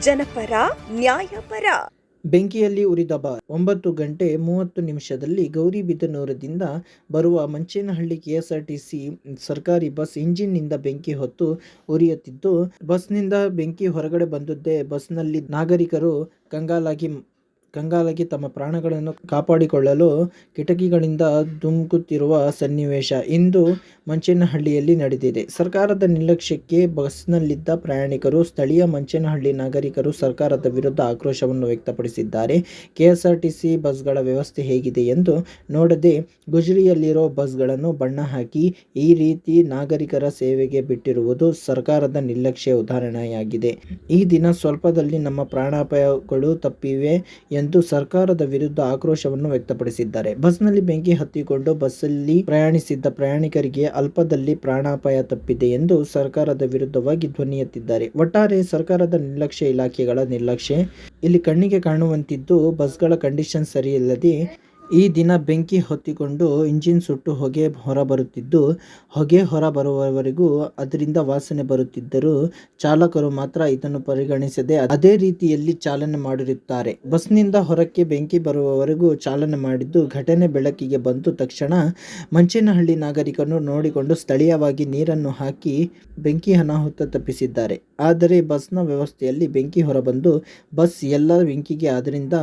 ಜನಪರ, ನ್ಯಾಯಪರ. ಬೆಂಕಿಯಲ್ಲಿ ಉರಿದ ಬಾರ್ ಒಂಬತ್ತು ಗಂಟೆ ಮೂವತ್ತು ನಿಮಿಷದಲ್ಲಿ ಗೌರಿಬಿದನೂರದಿಂದ ಬರುವ ಮಂಚೇನಹಳ್ಳಿ ಕೆಎಸ್ಆರ್ಟಿಸಿ ಸರ್ಕಾರಿ ಬಸ್ ಇಂಜಿನ್ನಿಂದ ಬೆಂಕಿ ಹೊತ್ತು ಉರಿಯುತ್ತಿದ್ದು, ಬಸ್ನಿಂದ ಬೆಂಕಿ ಹೊರಗಡೆ ಬಂದದ್ದೇ ಬಸ್ನಲ್ಲಿ ನಾಗರಿಕರು ಕಂಗಾಲಾಗಿ ಕಂಗಾಲಾಗಿ ತಮ್ಮ ಪ್ರಾಣಗಳನ್ನು ಕಾಪಾಡಿಕೊಳ್ಳಲು ಕಿಟಕಿಗಳಿಂದ ಧುಮುಕುತ್ತಿರುವ ಸನ್ನಿವೇಶ ಇಂದು ಮಂಚೇನಹಳ್ಳಿಯಲ್ಲಿ ನಡೆದಿದೆ. ಸರ್ಕಾರದ ನಿರ್ಲಕ್ಷ್ಯಕ್ಕೆ ಬಸ್ನಲ್ಲಿದ್ದ ಪ್ರಯಾಣಿಕರು, ಸ್ಥಳೀಯ ಮಂಚೇನಹಳ್ಳಿ ನಾಗರಿಕರು ಸರ್ಕಾರದ ವಿರುದ್ಧ ಆಕ್ರೋಶವನ್ನು ವ್ಯಕ್ತಪಡಿಸಿದ್ದಾರೆ. ಕೆಎಸ್ಆರ್ಟಿಸಿ ಬಸ್ಗಳ ವ್ಯವಸ್ಥೆ ಹೇಗಿದೆ ಎಂದು ನೋಡದೆ ಗುಜರಿಯಲ್ಲಿರೋ ಬಸ್ಗಳನ್ನು ಬಣ್ಣ ಹಾಕಿ ಈ ರೀತಿ ನಾಗರಿಕರ ಸೇವೆಗೆ ಬಿಟ್ಟಿರುವುದು ಸರ್ಕಾರದ ನಿರ್ಲಕ್ಷ್ಯ ಉದಾಹರಣೆಯಾಗಿದೆ. ಈ ದಿನ ಸ್ವಲ್ಪದಲ್ಲಿ ನಮ್ಮ ಪ್ರಾಣಾಪಾಯಗಳು ತಪ್ಪಿವೆ ಎಂದು ಸರ್ಕಾರದ ವಿರುದ್ಧ ಆಕ್ರೋಶವನ್ನು ವ್ಯಕ್ತಪಡಿಸಿದ್ದಾರೆ. ಬಸ್ನಲ್ಲಿ ಬೆಂಕಿ ಹತ್ತಿಕೊಂಡು ಬಸ್ಸಲ್ಲಿ ಪ್ರಯಾಣಿಸಿದ್ದ ಪ್ರಯಾಣಿಕರಿಗೆ ಅಲ್ಪದಲ್ಲಿ ಪ್ರಾಣಾಪಾಯ ತಪ್ಪಿದೆ ಎಂದು ಸರ್ಕಾರದ ವಿರುದ್ಧವಾಗಿ ಧ್ವನಿ ಎತ್ತಿದ್ದಾರೆ. ಒಟ್ಟಾರೆ ಸರ್ಕಾರದ ನಿರ್ಲಕ್ಷ್ಯ ಇಲಾಖೆಗಳ ನಿರ್ಲಕ್ಷ್ಯ, ಇಲ್ಲಿ ಕಣ್ಣಿಗೆ ಕಾಣುವಂತಿದ್ದು ಬಸ್ಗಳ ಕಂಡೀಷನ್ ಸರಿಯಿಲ್ಲದೆ ಈ ದಿನ ಬೆಂಕಿ ಹೊತ್ತಿಕೊಂಡು ಇಂಜಿನ್ ಸುಟ್ಟು ಹೊಗೆ ಹೊರಬರುತ್ತಿದ್ದು, ಹೊಗೆ ಹೊರ ಬರುವವರೆಗೂ ಅದರಿಂದ ವಾಸನೆ ಬರುತ್ತಿದ್ದರೂ ಚಾಲಕರು ಮಾತ್ರ ಇದನ್ನು ಪರಿಗಣಿಸದೆ ಅದೇ ರೀತಿಯಲ್ಲಿ ಚಾಲನೆ ಮಾಡಿರುತ್ತಾರೆ. ಬಸ್ನಿಂದ ಹೊರಕ್ಕೆ ಬೆಂಕಿ ಬರುವವರೆಗೂ ಚಾಲನೆ ಮಾಡಿದ್ದು ಘಟನೆ ಬೆಳಕಿಗೆ ಬಂದು ತಕ್ಷಣ ಮಂಚೇನಹಳ್ಳಿ ನಾಗರಿಕರು ನೋಡಿಕೊಂಡು ಸ್ಥಳೀಯವಾಗಿ ನೀರನ್ನು ಹಾಕಿ ಬೆಂಕಿ ಅನಾಹುತ ತಪ್ಪಿಸಿದ್ದಾರೆ. ಆದರೆ ಬಸ್ನ ವ್ಯವಸ್ಥೆಯಲ್ಲಿ ಬೆಂಕಿ ಹೊರಬಂದು ಬಸ್ ಎಲ್ಲ ಬೆಂಕಿಗೆ ಅದರಿಂದ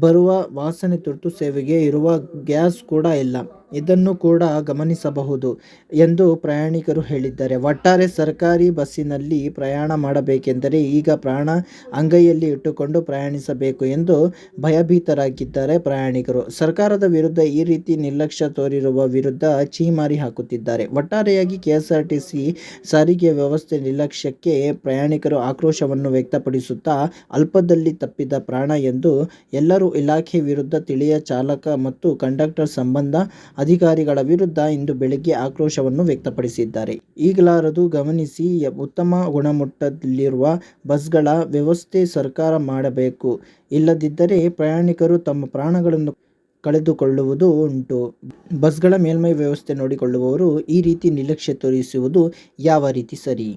ಬರುವ ವಾಸನೆ ತುರ್ತು ಸೇವೆಗೆ ಇರುವ ಗ್ಯಾಸ್ ಕೂಡ ಇಲ್ಲ. ಇದನ್ನು ಕೂಡ ಗಮನಿಸಬಹುದು ಎಂದು ಪ್ರಯಾಣಿಕರು ಹೇಳಿದ್ದಾರೆ. ಒಟ್ಟಾರೆ ಸರ್ಕಾರಿ ಬಸ್ಸಿನಲ್ಲಿ ಪ್ರಯಾಣ ಮಾಡಬೇಕೆಂದರೆ ಈಗ ಪ್ರಾಣ ಅಂಗೈಯಲ್ಲಿ ಇಟ್ಟುಕೊಂಡು ಪ್ರಯಾಣಿಸಬೇಕು ಎಂದು ಭಯಭೀತರಾಗಿದ್ದಾರೆ ಪ್ರಯಾಣಿಕರು. ಸರ್ಕಾರದ ವಿರುದ್ಧ ಈ ರೀತಿ ನಿರ್ಲಕ್ಷ್ಯ ತೋರಿರುವ ವಿರುದ್ಧ ಛೀಮಾರಿ ಹಾಕುತ್ತಿದ್ದಾರೆ. ಒಟ್ಟಾರೆಯಾಗಿ ಕೆಎಸ್ಆರ್ಟಿಸಿ ಸಾರಿಗೆ ವ್ಯವಸ್ಥೆ ನಿರ್ಲಕ್ಷ್ಯಕ್ಕೆ ಪ್ರಯಾಣಿಕರು ಆಕ್ರೋಶವನ್ನು ವ್ಯಕ್ತಪಡಿಸುತ್ತಾ ಅಲ್ಪದಲ್ಲಿ ತಪ್ಪಿದ ಪ್ರಾಣ ಎಂದು ಎಲ್ಲರೂ ಇಲಾಖೆ ವಿರುದ್ಧ ತಿಳಿಯ ಚಾಲಕ ಮತ್ತು ಕಂಡಕ್ಟರ್ ಸಂಬಂಧ ಅಧಿಕಾರಿಗಳ ವಿರುದ್ಧ ಇಂದು ಬೆಳಗ್ಗೆ ಆಕ್ರೋಶವನ್ನು ವ್ಯಕ್ತಪಡಿಸಿದ್ದಾರೆ. ಈಗಲಾರದು ಗಮನಿಸಿ, ಉತ್ತಮ ಗುಣಮಟ್ಟದಲ್ಲಿರುವ ಬಸ್ಗಳ ವ್ಯವಸ್ಥೆ ಸರ್ಕಾರ ಮಾಡಬೇಕು. ಇಲ್ಲದಿದ್ದರೆ ಪ್ರಯಾಣಿಕರು ತಮ್ಮ ಪ್ರಾಣಗಳನ್ನು ಕಳೆದುಕೊಳ್ಳುವುದು ಉಂಟು. ಬಸ್ಗಳ ಮೇಲ್ಮೈ ವ್ಯವಸ್ಥೆ ನೋಡಿಕೊಳ್ಳುವವರು ಈ ರೀತಿ ನಿರ್ಲಕ್ಷ್ಯ ತೋರಿಸುವುದು ಯಾವ ರೀತಿ ಸರಿ?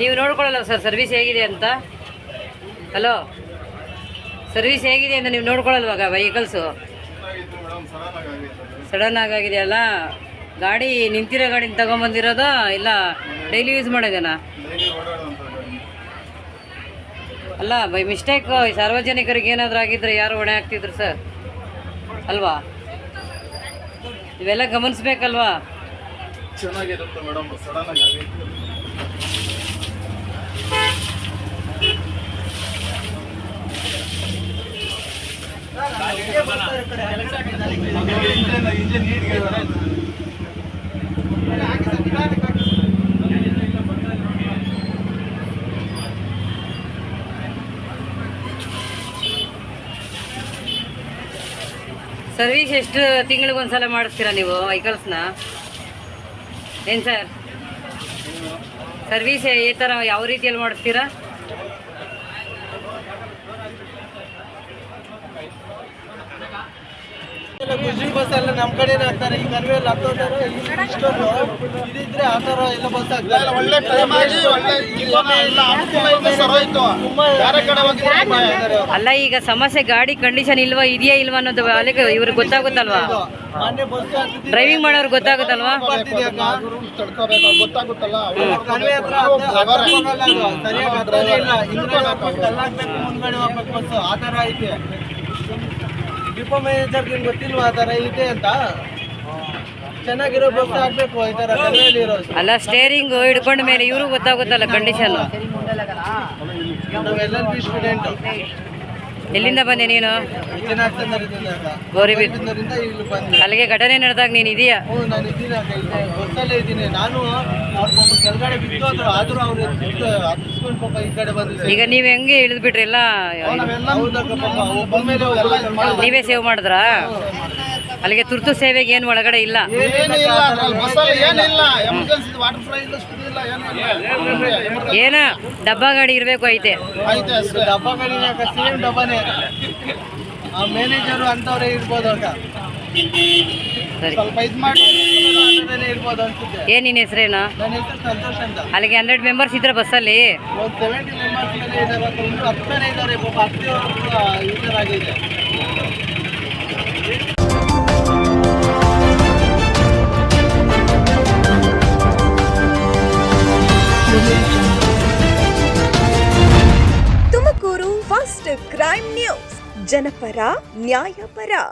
ನೀವು ನೋಡ್ಕೊಳ್ಳಲ್ಲ ಸರ್ ಸರ್ವಿಸ್ ಹೇಗಿದೆ ಅಂತ. ಹಲೋ ಸರ್ವಿಸ್ ಹೇಗಿದೆ ಅಂತ ನೀವು ನೋಡ್ಕೊಳ್ಳಲ್ವಾಗ ವೆಹಿಕಲ್ಸು ಸಡನ್ ಆಗಾಗಿದೆಯಲ್ಲ ಗಾಡಿ ನಿಂತಿರೋ ಗಾಡಿನ ತಗೊಂಬಂದಿರೋದಾ? ಇಲ್ಲ ಡೈಲಿ ಯೂಸ್ ಮಾಡೋದೇನಾ? ಅಲ್ಲ ಬೈ ಮಿಸ್ಟೇಕ್ ಸಾರ್ವಜನಿಕರಿಗೆ ಏನಾದರೂ ಆಗಿದ್ರೆ ಯಾರು ಹೊಣೆ ಆಗ್ತಿದ್ರು ಸರ್ ಅಲ್ವಾ? ಇವೆಲ್ಲ ಗಮನಿಸ್ಬೇಕಲ್ವಾ? ಚೆನ್ನಾಗಿರುತ್ತೆ ಮೇಡಮ್ ಸಡನ್ ಆಗಿ. ಸರ್ವಿಸ್ ಎಷ್ಟು ತಿಂಗಳಿಗೆ ಒಂದ್ಸಲ ಮಾಡಿಸ್ತೀರಾ ನೀವು ವೆಹಿಕಲ್ಸ್ನ ಏನು ಸರ್? ಸರ್ವಿಸ್ ಈ ಥರ ಯಾವ ರೀತಿಯಲ್ಲಿ ಮಾಡಿಸ್ತೀರಾ? ಗುಜರಿ ಬಸ್ ಎಲ್ಲ ನಮ್ಮ ಕಡೆನೇ ಹಾಕ್ತಾರೆ. ಈ ಕನ್ವೆಯಲ್ಲಿ ಹತ್ತೋದಾರ ಇಷ್ಟೊಂದು ಇದಿದ್ರೆ ಆ ಥರ ಎಲ್ಲ ಬಸ್ ಹಾಕ್ತಾರೆ. ಒಳ್ಳೆ ಟೈಮ್ ಆಗಿ ಒಳ್ಳೆ. ಅಲ್ಲ ಈಗ ಸಮಸ್ಯೆ ಗಾಡಿ ಕಂಡೀಷನ್ ಇಲ್ವಾ ಇದೆಯಾ ಇಲ್ವಾ ಅನ್ನೋದು ಅಲ್ಲಿಗೆ ಇವ್ರಿಗೆ ಗೊತ್ತಾಗುತ್ತಲ್ವಾ? ಡ್ರೈವಿಂಗ್ ಮಾಡೋರ್ಗೆ ಗೊತ್ತಾಗುತ್ತಲ್ವಾ? ಗೊತ್ತಾಗುತ್ತಲ್ಲ ಹೋಗ್ಬೇಕು ಬಸ್ ಆ ಥರ ಐತೆ ಡಿಪೋ ಮ್ಯಾನೇಜರ್ಗೆ ಗೊತ್ತಿಲ್ವಾ ಆ ಥರ ಇದೆ ಅಂತ? ಚೆನ್ನಾಗಿರೋ ಬಸ್ ಆಗ್ಬೇಕು ಈ ಥರ ಅಲ್ಲ ಸ್ಟೇರಿಂಗ್ ಹಿಡ್ಕೊಂಡ ಮೇಲೆ ಇವರು ಗೊತ್ತಾಗುತ್ತಲ್ಲ ಕಂಡೀಷನ್ ಬಿ ಸ್ಟೂಡೆಂಟ್ ಎಲ್ಲಿಂದ ಬಂದೆ ನೀನು? ಅಲ್ಲಿಗೆ ಘಟನೆ ನಡೆದಾಗ ನೀನು ಇದೆಯಾ? ನಾನು ಇದ್ದೀನಿ ನಾನು ಈಗ ನೀವ್ ಹೆಂಗೆ ಇಳಿದ್ ಬಿಟ್ರಿ ಎಲ್ಲ? ನೀವೇ ಸೇವ್ ಮಾಡಿದ್ರಾ? ಅಲ್ಲಿಗೆ ತುರ್ತು ಸೇವೆಗೆ ಏನು ಒಳಗಡೆ ಇಲ್ಲ? ಏನ? ಡಬ್ಬಾ ಗಾಡಿ ಇರಬೇಕು ಐತೆ. ಡಬ್ಬಾನೇ. ಮ್ಯಾನೇಜರು ಅಂತವ್ರೆ ಇರ್ಬೋದು ಅಕ್ಕ. ಏ ನಿನ್ನ ಹೆಸರೇನು ಅಲ್ಲಿಗೆ ಹಂಡ್ರೆಡ್ ಮೆಂಬರ್ಸ್ ಇದ್ರೆ ಬಸ್ಸಲ್ಲಿ ತುಮಕೂರು ಫಸ್ಟ್ ಕ್ರೈಮ್ ನ್ಯೂಸ್. ಜನಪರ ನ್ಯಾಯಪರ.